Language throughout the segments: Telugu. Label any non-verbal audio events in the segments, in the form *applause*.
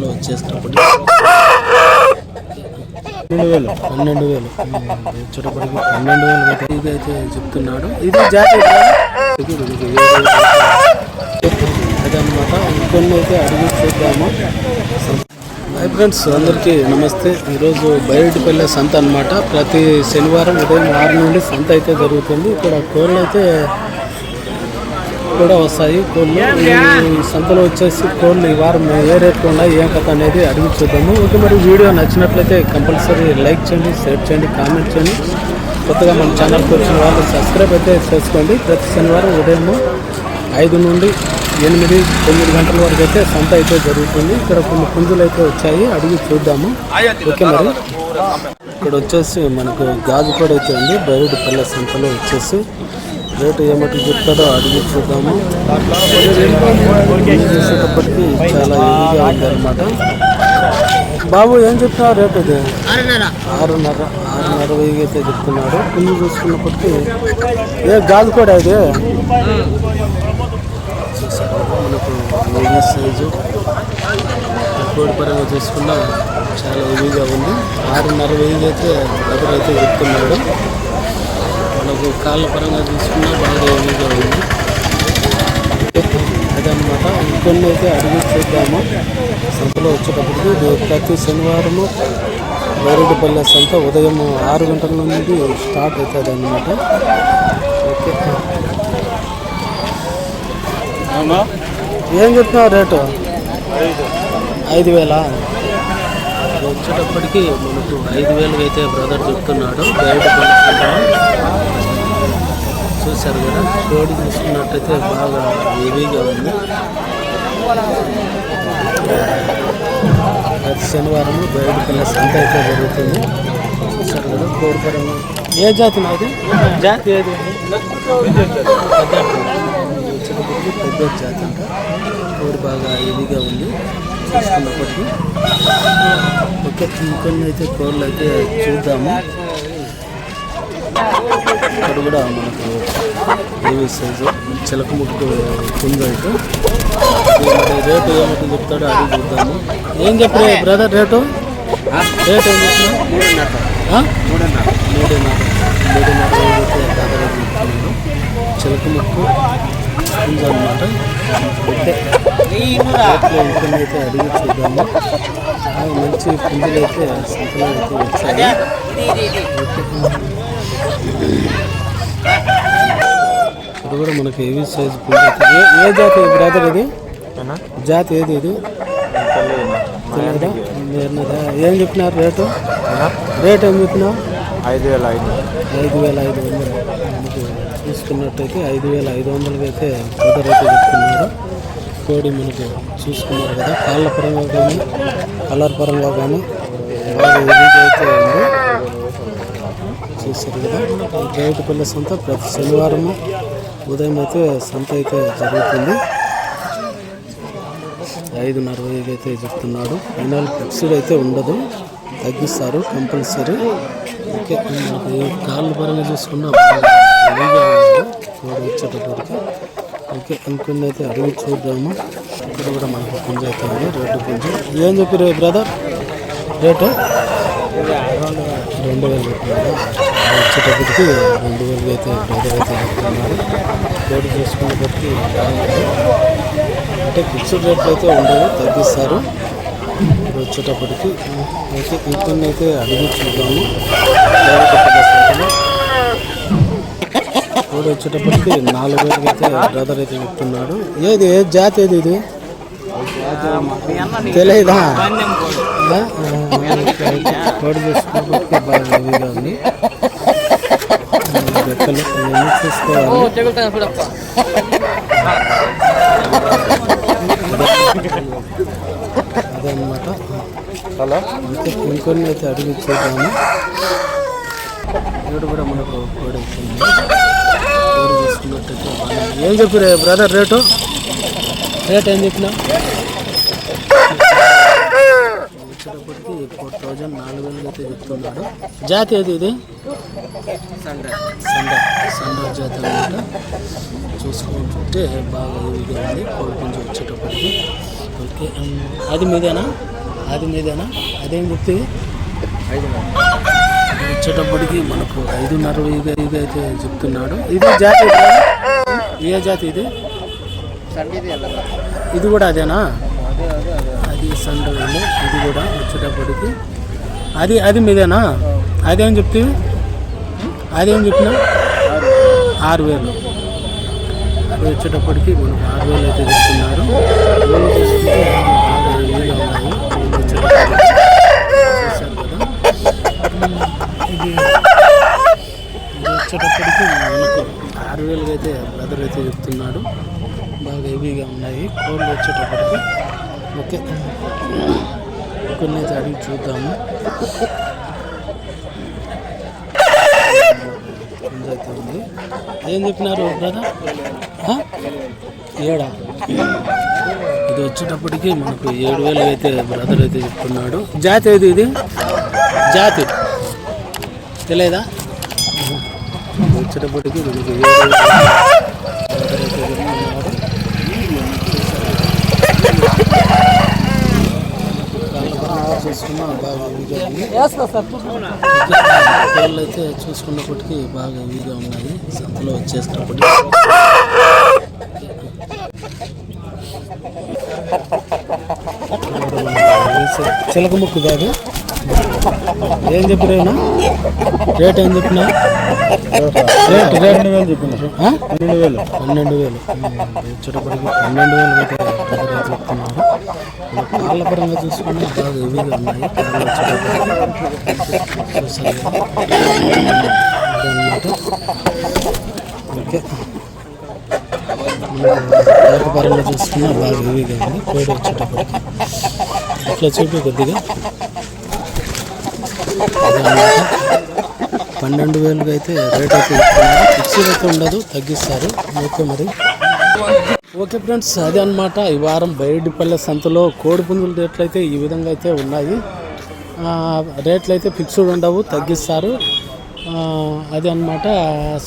సంతలో వచ్చేసేటప్పుడు పన్నెండు వేలు పన్నెండు వేలు. వచ్చేటప్పటికి పన్నెండు వేలు అయితే ఇదైతే చెప్తున్నాడు. ఇది జాతీయ అదనమాట. ఇంకొన్ని అయితే అడిగి చూద్దాము. హాయ్ ఫ్రెండ్స్ అందరికీ నమస్తే. ఈరోజు బయటిపల్లె సంత అన్నమాట. ప్రతి శనివారం ఉదయం ఆరు నుండి సంత అయితే జరుగుతుంది. ఇక్కడ కోళ్ళు అయితే కూడా వస్తాయి. కోళ్ళు ఈ సంతలో వచ్చేసి కోళ్ళు ఈ వారం ఏ రేట్లు ఉన్నాయి ఏం కథ అనేది అడిగి చూద్దాము. ఓకే మరి వీడియో నచ్చినట్లయితే కంపల్సరీ లైక్ చేయండి షేర్ చేయండి కామెంట్ చేయండి. కొత్తగా మన ఛానల్కి వచ్చిన వాళ్ళు సబ్స్క్రైబ్ అయితే చేసుకోండి. ప్రతి శనివారం ఉదయం ఐదు నుండి ఎనిమిది తొమ్మిది గంటల వరకు అయితే సంత అయితే జరుగుతుంది. ఇక్కడ కొన్ని పుంజులు అయితే వచ్చాయి అడిగి చూద్దాము. ఓకే మరి ఇక్కడ వచ్చేసి మనకు గాజు కూడా అయితే ఉంది. బయట పల్లె సంతలో వచ్చేసి రేటు ఏమిటి చెప్తాడో అడిగి చూద్దాము. చూసేటప్పటికి చాలా ఈజీగా ఉంది అనమాట బాబు ఏం చెప్తున్నావు రేటు ఇది? ఆరున్నర. ఆరున్నర వెయ్యి అయితే చెప్తున్నాడు పుంజు చూసుకున్నప్పటికీ ఏ గాజు కూడా ఇది? మనకు వెయ్యి సైజు. కోడి పరంగా చూసుకున్నా చాలా హెవీగా ఉంది. ఆరున్నర వెయ్యి అయితే దగ్గర అయితే చెప్తున్నాడు. మనకు కాళ్ళ పరంగా చూసుకున్నా బాగా హెవీగా ఉంది అదనమాట ఇంకొన్ని అయితే అడిగి చూద్దాము. సంతలో వచ్చేటప్పటికి ప్రతి శనివారము వేరేడుపల్లె సంత ఉదయం ఆరు గంటల నుండి స్టార్ట్ అవుతుంది అనమాట ఓకే ఏం చెప్తున్నావు రేటు? ఐదు వేల? వచ్చేటప్పటికి మనకు ఐదు వేలకు అయితే బ్రదర్ చెప్తున్నాడు. బయట చూశారు కదా కోడి చూసుకున్నట్టయితే బాగా హెవీగా ఉంది. ప్రతి శనివారం బయట పిల్ల సంత అయితే జరుగుతుంది. చూశారు కదా కోడిపరం ఏ జాతి నాది జాతి ఏది? పెద్ద పెద్ద జాతి అంట. కోడి బాగా హెవీగా ఉంది. చూసుకున్నప్పటికీ ఓకే ఇంకొన్ని అయితే కోళ్ళు అయితే చూద్దాము. ఇక్కడ కూడా మనకు ఏవి సైజు చిలక ముట్టు కుందు అయితే రేటు ఏమిటి చెప్తాడో అది చూద్దాము. ఏం చెప్పరు బ్రదర్ రేటు? రేట్ ఏం చెప్తున్నా మూడున్నర మూడున్నర మూడున్నర చిలక ముక్కు అనమాట అయితే అడిగి చూద్దాము మంచి పుంజులు అయితే సంతలో అయితే వచ్చాయి ఇది కూడా మనకి ఏవి సైజ్ పుంజు ఏ ఏ జాతి బ్రదర్ ఇది జాతి ఏది ఇది తెలియదా మీరున్నదా? ఏం చెప్పినారు రేటు రేట్ ఏం చెప్పినావు ఐదు వేల ఐదు ఐదు వేల ఐదు వందలు చూసుకున్నట్టయితే ఐదు వేల ఐదు వందలకి అయితే బ్రదర్ అయితే చెప్తున్నారు కోడి మనకు చూసుకున్నారు కదా కాళ్ళ పరంగా కానీ కలర్ పరంగా కానీ బాగా అయితే ఉంది. చూస్తారు కదా బయట పిల్ల సంత ప్రతి శనివారం ఉదయం అయితే సంత అయితే జరుగుతుంది. ఐదున్నర వేలకి అయితే చెప్తున్నాడు. ఫైనల్ ఫిక్స్డ్ అయితే ఉండదు. తగ్గిస్తారు కంపల్సరీ ఓకే మనకి కాళ్ళ పరంగా చూసుకున్నా కోడి వచ్చేటప్పటికి ఓకే ఇంకొన్ని అయితే అడిగి చూద్దాము. ఇక్కడ కూడా మనకు పుంజ అయితే ఉంది. రేటు పుంజ. ఏం చెప్పారు బ్రదర్? రేటు? రెండు వేలు చెప్తున్నాడు వచ్చేటప్పటికి రెండు వేలు అయితే బ్రదర్ అయితే చెప్తున్నారు. రేటు చూసుకునేటప్పటికి బాగుంది. అంటే ఫిక్స్డ్ రేట్లు అయితే ఉండవు తగ్గిస్తారు. ఇప్పుడు వచ్చేటప్పటికి అయితే ఇంకొన్ని అయితే అడిగి చూద్దాము. దేవకపల్లి వచ్చేటప్పటికి నాలుగు వేలకి అయితే బ్రదర్ అయితే చెప్తున్నాడు. ఏది ఏ జాతి ఏది ఇది? తెలియదా ఆ? కోడి చూసుకున్నప్పటికి బాగా హెవీగా ఉంది చూసుకోవాలి అదనమాట హలో ఇంకా ఇంకొన్ని అయితే అడిగి చూద్దాము. ఇక్కడ కూడా మనకు కోడి వచ్చింది ఏం చెప్పారు బ్రదర్ రేటు? రేట్ ఏం చెప్పినా? వచ్చేటప్పటికి ఫోర్ థౌజండ్ నాలుగు వేలు అయితే చెప్తున్నాడు. జాతి ఏది ఇది? సండ. సండ. జాతి అనమాట చూసుకుంటుంటే బాగా హెవీగా ఉంది. కోడి పుంజు వచ్చేటప్పటికి. ఓకే అది మీదేనా? అది మీదేనా? అదేం చెప్తుంది వచ్చేటప్పటికి మనకు ఐదున్నర వెయ్యి ఇది అయితే చెప్తున్నాడు. ఇది జాతి ఏ జాతి ఇది? ఇది కూడా అదేనా? అది సండే ఇది కూడా వచ్చేటప్పటికి అది అది మీదేనా? అదేం చెప్తుంది అదేం చెప్పినా? ఆరు వేలు. అది వచ్చేటప్పటికి మనకు ఆరు వేలు అయితే చెప్తున్నారు. ఇది వచ్చేటప్పటికి మనకు ఆరు వేలుగా అయితే బ్రదర్ అయితే చెప్తున్నాడు. బాగా హెవీగా ఉన్నాయి. కోళ్ళు వచ్చేటప్పటికి. ఓకే. కొన్ని అయితే అడిగి చూద్దాము. అయితే ఉంది. ఏం చెప్పినారు బ్రదర్ ఏడా? ఇది వచ్చేటప్పటికి మనకు ఏడు వేలు అయితే బ్రదర్ అయితే చెప్తున్నాడు. జాతి ఏది ఇది? జాతి. తెలియదా వచ్చేటప్పటికి మనకు ఏడు అయితే చూసుకున్నా బాగా అయితే చూసుకున్నప్పటికీ బాగా హెవీగా ఉన్నది సంతలో వచ్చేసినప్పటికీ. చిలక ముక్కు కాదు. ఏం చెప్పిరేనా రేట్ ఏం చెప్పినా రేట్ రేట్ వేలు చెప్పినారు పన్నెండు వేలు. పన్నెండు వేలు. వచ్చేటప్పటికి పన్నెండు వేలు అయితే చెప్తున్నారు? కాళ్ళ పరంగా చూసుకున్నా బాగా హెవీగా ఉన్నాయి ఓకే పరంగా చూసుకున్నా బాగా హెవీగా ఉంది కోడి వచ్చేటప్పటికి. ఇట్లా చూపి కొద్దిగా. పన్నెండు వేలుగా అయితే రేట్ అయితే ఇస్తున్నారు. ఫిక్స్డ్ అయితే ఉండదు తగ్గిస్తారు. ఓకే మరి. ఓకే ఫ్రెండ్స్ అదే అన్నమాట. ఈ వారం బయటిపల్లె సంతలో కోడి పుంజుల రేట్లు అయితే ఈ విధంగా అయితే ఉన్నాయి. రేట్లు అయితే ఫిక్స్డ్ ఉండవు తగ్గిస్తారు. అదే అన్నమాట.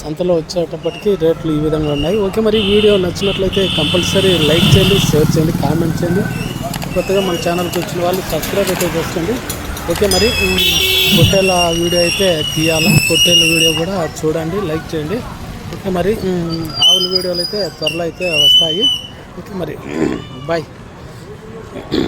సంతలో వచ్చేటప్పటికి రేట్లు ఈ విధంగా ఉన్నాయి. ఓకే మరి వీడియో నచ్చినట్లయితే కంపల్సరీ లైక్ చేయండి షేర్ చేయండి కామెంట్ చేయండి. కొత్తగా మన ఛానల్కి వచ్చిన వాళ్ళు సబ్స్క్రైబ్ అయితే చేసుకోండి. ఓకే మరి పొట్టేల వీడియో అయితే తీయాలా? పొట్టేల వీడియో కూడా చూడండి లైక్ చేయండి. ఓకే మరి ఆవుల వీడియోలు అయితే త్వరలో అయితే వస్తాయి. ఓకే మరి *clears throat* బాయ్.